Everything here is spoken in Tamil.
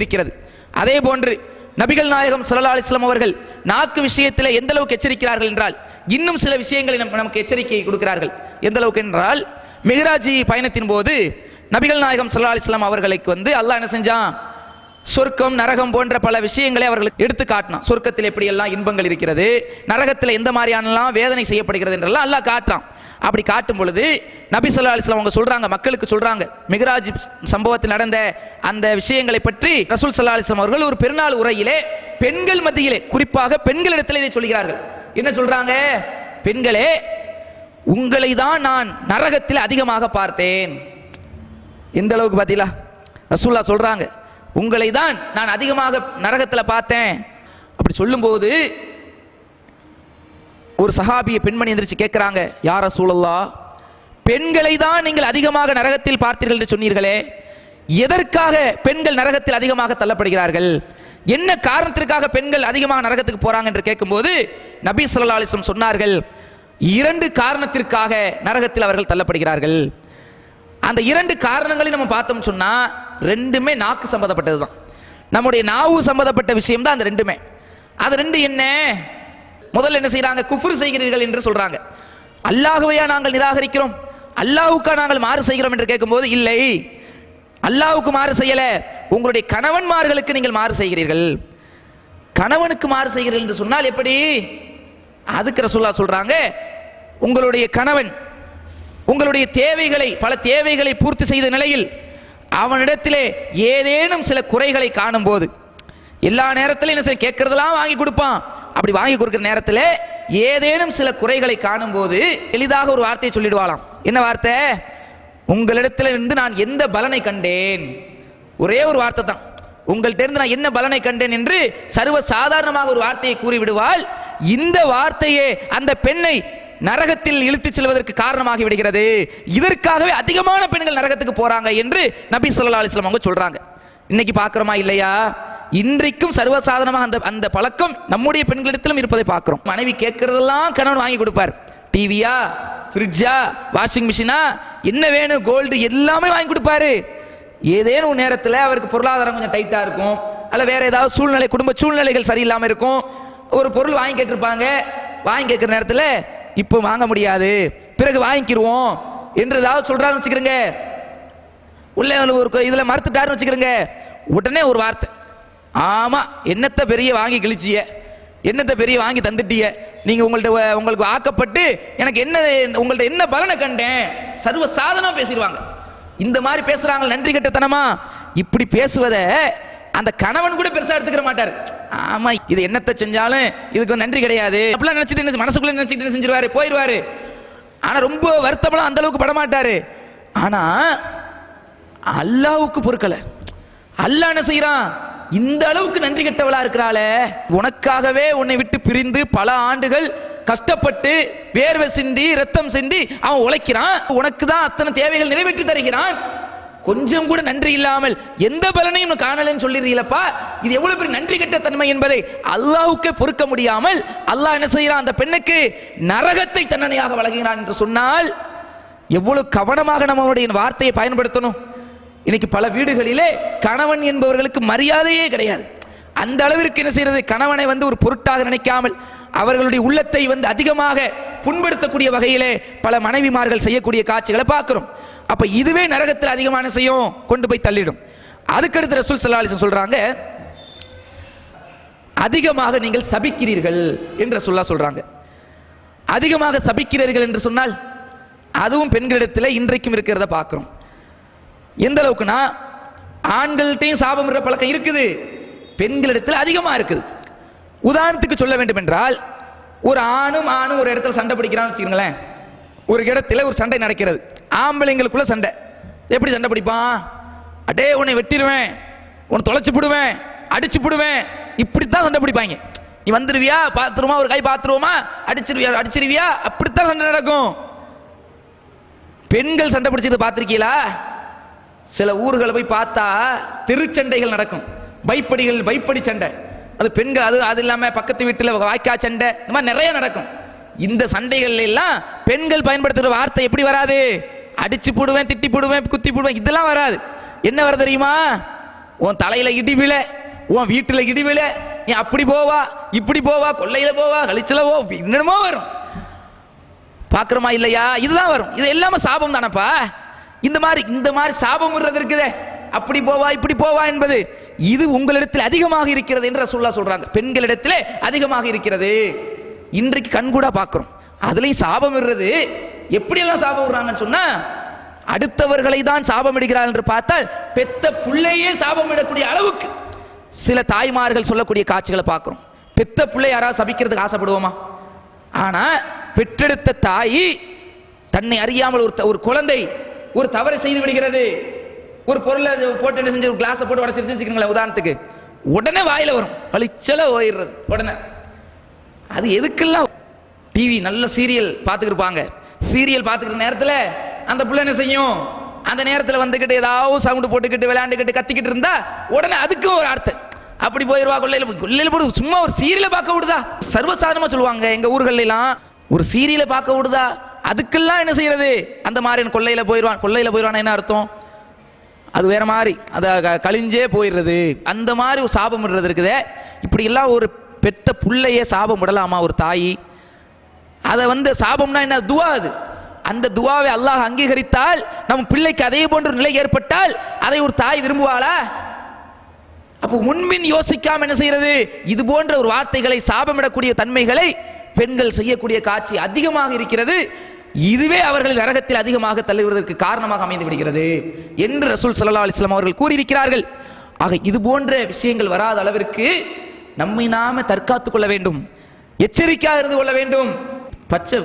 இருக்கிறது அதே போன்று நபிகள் நாயகம் சல்லா அலிஸ்லாம் அவர்கள் நாக்கு விஷயத்தில் எந்த அளவுக்கு எச்சரிக்கிறார்கள் என்றால் இன்னும் சில விஷயங்களை நம் நமக்கு எச்சரிக்கை கொடுக்கிறார்கள். எந்த அளவுக்கு என்றால் மிகராஜி பயணத்தின் போது நபிகள் நாயகம் சல்லா அலிஸ்லாம் அவர்களுக்கு வந்து அல்லாஹ் என்ன செஞ்சான்? சொர்க்கம் நரகம் போன்ற பல விஷயங்களை அவர்களுக்கு எடுத்து காட்டினான். சொர்க்கத்தில் எப்படி எல்லாம் இன்பங்கள் இருக்கிறது நரகத்தில் எந்த மாதிரியானலாம் வேதனை செய்யப்படுகிறது என்றெல்லாம் அல்லாஹ் காட்டான் அப்படி காட்டும் பொழுது நபி சொல்லா அலிஸ்லாம் அவங்க சொல்கிறாங்க மக்களுக்கு சொல்கிறாங்க மிகராஜ் சம்பவத்தில் நடந்த அந்த விஷயங்களை பற்றி ரசூல் சல்லா அலிஸ்லாம் அவர்கள் ஒரு பெருநாள் உரையிலே பெண்கள் மத்தியிலே குறிப்பாக பெண்களிடத்தில் இதை சொல்கிறார்கள். என்ன சொல்கிறாங்க பெண்களே உங்களை தான் நான் நரகத்தில் அதிகமாக பார்த்தேன். எந்த அளவுக்கு பார்த்தீங்களா? ரசூல்லா சொல்கிறாங்க உங்களை தான் நான் அதிகமாக நரகத்தில் பார்த்தேன். அப்படி சொல்லும்போது ஒரு சஹாபிய பெண்மணி எந்திரிச்சு கேட்குறாங்க யார சூழல்லா பெண்களை தான் நீங்கள் அதிகமாக நரகத்தில் பார்த்தீர்கள் என்று சொன்னீர்களே எதற்காக பெண்கள் நரகத்தில் அதிகமாக தள்ளப்படுகிறார்கள்? என்ன காரணத்திற்காக பெண்கள் அதிகமாக நரகத்துக்கு போறாங்க? என்று கேட்கும்போது நபி ஸல்லல்லாஹு சொன்னார்கள் இரண்டு காரணத்திற்காக நரகத்தில் அவர்கள் தள்ளப்படுகிறார்கள். அந்த இரண்டு காரணங்களையும் நம்ம பார்த்தோம் சொன்னா ரெண்டுமே நாக்கு சம்பந்தப்பட்டது தான் நம்முடைய நாவு சம்பந்தப்பட்ட விஷயம் தான் அந்த ரெண்டுமே. அது ரெண்டு என்ன? முதல்ல என்ன செய்கிறாங்க குஃபுர் செய்கிறீர்கள் என்று சொல்கிறாங்க அல்லாஹுவையா நாங்கள் நிராகரிக்கிறோம். அல்லாஹுக்கா நாங்கள் மாறு செய்கிறோம் என்று கேட்கும்போது இல்லை. அல்லாஹ்வுக்கு மாறு செய்யலை. உங்களுடைய கணவன்மார்களுக்கு நீங்கள் மாறு செய்கிறீர்கள். கணவனுக்கு மாறு செய்கிறீர்கள் என்று சொன்னால் எப்படி? அதுக்கு ரசூல்லா சொல்கிறாங்க உங்களுடைய கணவன் உங்களுடைய தேவைகளை பல தேவைகளை பூர்த்தி செய்த நிலையில் அவனிடத்திலே ஏதேனும் சில குறைகளை காணும் போது எல்லா நேரத்திலும் என்ன செய்ய கேட்கறதெல்லாம் வாங்கி கொடுப்பான். அப்படி வாங்கி கொடுக்குற நேரத்தில் ஏதேனும் சில குறைகளை காணும் போது எளிதாக ஒரு வார்த்தையை சொல்லிடுவாளாம். என்ன வார்த்தை? உங்களிடத்தில் இருந்து நான் எந்த பலனை கண்டேன்? ஒரே ஒரு வார்த்தை தான். உங்கள்கிட்டருந்து நான் என்ன பலனை கண்டேன் என்று சர்வ சாதாரணமாக ஒரு வார்த்தையை கூறிவிடுவாள். இந்த வார்த்தையே அந்த பெண்ணை நரகத்தில் இழுத்துச் செல்வதற்கு காரணமாகி விடுகிறது. இதற்காகவே அதிகமான பெண்கள் நரகத்துக்கு போறாங்க என்று நபி சொல்லா அலிஸ்லாம் அவங்க சொல்றாங்க. இன்னைக்கு பார்க்குறோமா இல்லையா? இன்றைக்கும் சர்வசாதாரணமாக அந்த அந்த பழக்கம் நம்முடைய பெண்களிடத்திலும் இருப்பதை பார்க்கிறோம். மனைவி கேட்கறதெல்லாம் கணவன் வாங்கி கொடுப்பார். டிவியா ஃப்ரிட்ஜா வாஷிங் மிஷினா என்ன வேணும் கோல்டு எல்லாமே வாங்கி கொடுப்பாரு. ஏதேனும் நேரத்தில் அவருக்கு பொருளாதாரம் கொஞ்சம் டைட்டாக இருக்கும். அல்ல வேற ஏதாவது சூழ்நிலை குடும்ப சூழ்நிலைகள் சரியில்லாமல் இருக்கும். ஒரு பொருள் வாங்கி கேட்டிருப்பாங்க. வாங்கி கேட்குற நேரத்தில் இப்போ வாங்க முடியாது. பிறகு வாங்கிக்கிருவோம். என்று ஏதாவது சொல்றாருன்னு வச்சுக்கிறேங்க. உள்ள ஒரு இதில் மறுத்துட்டாருன்னு வச்சுக்கிறேங்க. உடனே ஒரு வார்த்தை. ஆமாம் என்னத்தை பெரிய வாங்கி கிழிச்சிய? என்னத்தை பெரிய வாங்கி தந்துட்டிய? நீங்கள் உங்கள்ட்ட வ- உங்களுக்கு ஆக்கப்பட்டு எனக்கு என்ன உங்கள்ட்ட என்ன பலனை கண்டேன்? சர்வ சாதனம் பேசிடுவாங்க. இந்த மாதிரி பேசுகிறாங்க நன்றி கெட்டத்தனமா? இப்படி பேசுவதை அந்த கணவன் கூட பெருசாக எடுத்துக்கிற மாட்டார். ஆமா இது என்னத்தை செஞ்சாலும் இதுக்கு நன்றி கிடையாது. அப்படிலாம் நினச்சிட்டு என்ன மனசுக்குள்ளே நினச்சிட்டு என்ன செஞ்சிருவாரு? போயிடுவாரு ஆனால் ரொம்ப வருத்தமெல்லாம் அந்த அளவுக்கு படமாட்டாரு. ஆனால் அல்லாவுக்கு பொறுக்கலை. அல்லா என்ன செய்கிறான் இந்த அளவுக்கு நன்றி கெட்டவளா இருக்கிறாளே. உனக்காகவே உன்னை விட்டு பிரிந்து பல ஆண்டுகள் கஷ்டப்பட்டு வேர்வை சிந்தி ரத்தம் சிந்தி அவன் உழைக்கிறான். உனக்கு தான் அத்தனை தேவைகள் நிறைவேற்றி தருகிறான். கொஞ்சம் கூட நன்றி இல்லாமல் எந்த பலனையும் காணலன்னு சொல்லிடுறீங்களப்பா? இது எவ்வளவு பெரிய நன்றி கெட்ட தன்மை என்பதை அல்லாவுக்கே பொறுக்க முடியாமல் அல்லாஹ் என்ன செய்கிறான்? அந்த பெண்ணுக்கு நரகத்தை தண்டனையாக வழங்குகிறான் என்று சொன்னால் எவ்வளவு கவனமாக நம்மளுடைய வார்த்தையை பயன்படுத்தணும்? இன்னைக்கு பல வீடுகளிலே கணவன் என்பவர்களுக்கு மரியாதையே கிடையாது. அந்த அளவிற்கு என்ன செய்யறது கணவனை வந்து ஒரு பொருட்டாக நினைக்காமல் அவர்களுடைய உள்ளத்தை வந்து அதிகமாக புண்படுத்தக்கூடிய வகையிலே பல மனைவிமார்கள் செய்யக்கூடிய காட்சிகளை பார்க்கிறோம். அப்ப இதுவே நரகத்தில் அதிகமான செய்யும்? கொண்டு போய் தள்ளிடும். அதுக்கடுத்து ரசூல் சல்லாலிசன் சொல்றாங்க அதிகமாக நீங்கள் சபிக்கிறீர்கள் என்று சொல்லா சொல்றாங்க. அதிகமாக சபிக்கிறீர்கள் என்று சொன்னால் அதுவும் பெண்களிடத்தில் இன்றைக்கும் இருக்கிறத பார்க்கிறோம். எந்த அளவுக்குனா ஆண்கள்கிட்டையும் சாபம் பழக்கம் இருக்குது. பெண்களிடத்தில் அதிகமாக இருக்குது. உதாரணத்துக்கு சொல்ல வேண்டும் என்றால் ஒரு ஆணும் ஆணும் ஒரு இடத்துல சண்டை பிடிக்கிறான்னு வச்சுக்கோங்களேன். ஒரு இடத்துல ஒரு சண்டை நடக்கிறது. ஆம்பளைங்களுக்குள்ள சண்டை. எப்படி சண்டை பிடிப்பான்? அடே உன்னை வெட்டிடுவேன் உன்னை தொலைச்சி போடுவேன். அடிச்சு போடுவேன். இப்படித்தான் சண்டை பிடிப்பாங்க. நீ வந்துடுவியா பாத்துருமா ஒரு கை பார்த்துருவோமா அடிச்சிருவியா? அடிச்சிருவியா? அப்படித்தான் சண்டை நடக்கும். பெண்கள் சண்டை பிடிச்சது பார்த்துருக்கீங்களா? சில ஊர்களை போய் பார்த்தா திருச்சண்டைகள் நடக்கும். பைப்படிகள் பைப்படி சண்டை. அது பெண்கள் அது அது இல்லாமல் பக்கத்து வீட்டில் வாய்க்கா சண்டை. இந்த மாதிரி நிறைய நடக்கும். இந்த சண்டைகள் எல்லாம் பெண்கள் பயன்படுத்துகிற வார்த்தை எப்படி வராது? அடிச்சு போடுவேன் திட்டி போடுவேன் குத்தி போடுவேன் இதெல்லாம் வராது. என்ன வர தெரியுமா? உன் தலையில் இடி விழ உன் வீட்டில் இடி விழ. நீ அப்படி போவா இப்படி போவா கொள்ளையில் போவா கழிச்சில் போ என்னென்னமோ வரும். பார்க்குறோமா இல்லையா? இதுதான் வரும். இது எல்லாமே சாபம் தானப்பா? இந்த மாதிரி இந்த மாதிரி சாபம் விடுறது இருக்குதே. அப்படி போவா இப்படி போவா என்பது இது உங்களிடத்தில் அதிகமாக இருக்கிறது என்று சொல்ல சொல்றாங்க. பெண்களிடத்திலே அதிகமாக இருக்கிறது. இன்றைக்கு கண்கூடா பார்க்குறோம். அதுலேயும் சாபம் விடுறது எப்படியெல்லாம் சாபம் விடுறாங்கன்னு சொன்னா அடுத்தவர்களை தான் சாபம் இடுகிறார் என்று பார்த்தால் பெத்த பிள்ளையே சாபம் இடக்கூடிய அளவுக்கு. சில தாய்மார்கள் சொல்லக்கூடிய காட்சிகளை பார்க்குறோம். பெத்த பிள்ளை யாராவது சபிக்கிறதுக்கு ஆசைப்படுவோமா? ஆனால் பெற்றெடுத்த தாய் தன்னை அறியாமல் ஒரு த- ஒரு குழந்தை ஒரு தவறு செய்து விடுகிறது. ஒரு பொருளை போட்டு என்ன செஞ்சு ஒரு கிளாஸை போட்டு உடச்சிருச்சு வச்சுக்கோங்களேன் உதாரணத்துக்கு உடனே வாயில வரும். வலிச்சல ஓயிடுறது. உடனே. அது எதுக்கெல்லாம்? டிவி நல்ல சீரியல் பார்த்துக்கிருப்பாங்க. சீரியல் பார்த்துக்கிற நேரத்தில் அந்த பிள்ளை என்ன செய்யும்? அந்த நேரத்தில் வந்துக்கிட்டு ஏதாவது சவுண்டு போட்டுக்கிட்டு விளையாண்டுக்கிட்டு கத்திக்கிட்டு இருந்தா உடனே அதுக்கும் ஒரு அர்த்தம். அப்படி போயிடுவா கொள்ளையில் போய். கொள்ளையில் போடு சும்மா ஒரு சீரியலை பார்க்க விடுதா? சர்வசாதாரணமா சொல்லுவாங்க எங்கள் ஊர்கள்ல ஒரு சீரியலை பார்க்க விடுதா? அதுக்கெல்லாம் என்ன செய்யறது? அந்த மாதிரி கொள்ளையில் போயிடுவான் கொள்ளையில் போயிடுவான் என்ன அர்த்தம்? அது வேற மாதிரி. அதை க- கழிஞ்சே போயிடுறது. அந்த மாதிரி ஒரு சாபம் விடுறது இருக்குதே. இப்படியெல்லாம் ஒரு பெத்த புள்ளையே சாபம் விடலாமா ஒரு தாய்? அதை வந்து சாபம்னா என்ன? துவா அது. அந்த துவாவை அல்லாஹ் அங்கீகரித்தால் நம் பிள்ளைக்கு அதே போன்ற நிலை ஏற்பட்டால் அதை ஒரு தாய் விரும்புவாளா? அப்போ முன்பின் யோசிக்காம என்ன செய்யறது? இது போன்ற ஒரு வார்த்தைகளை சாபமிடக்கூடிய தன்மைகளை பெண்கள் செய்யக்கூடிய காட்சி அதிகமாக இருக்கிறது. இதுவே அவர்கள் நரகத்தில் அதிகமாக தள்ளுவதற்கு காரணமாக அமைந்து விடுகிறது என்று ரசூல் சல்லா அலிஸ்லாம் அவர்கள் கூறியிருக்கிறார்கள். ஆக இது போன்ற விஷயங்கள் வராத அளவிற்கு நம்மை நாம தற்காத்துக் கொள்ள வேண்டும் எச்சரிக்கையாக இருந்து கொள்ள வேண்டும். பச்சை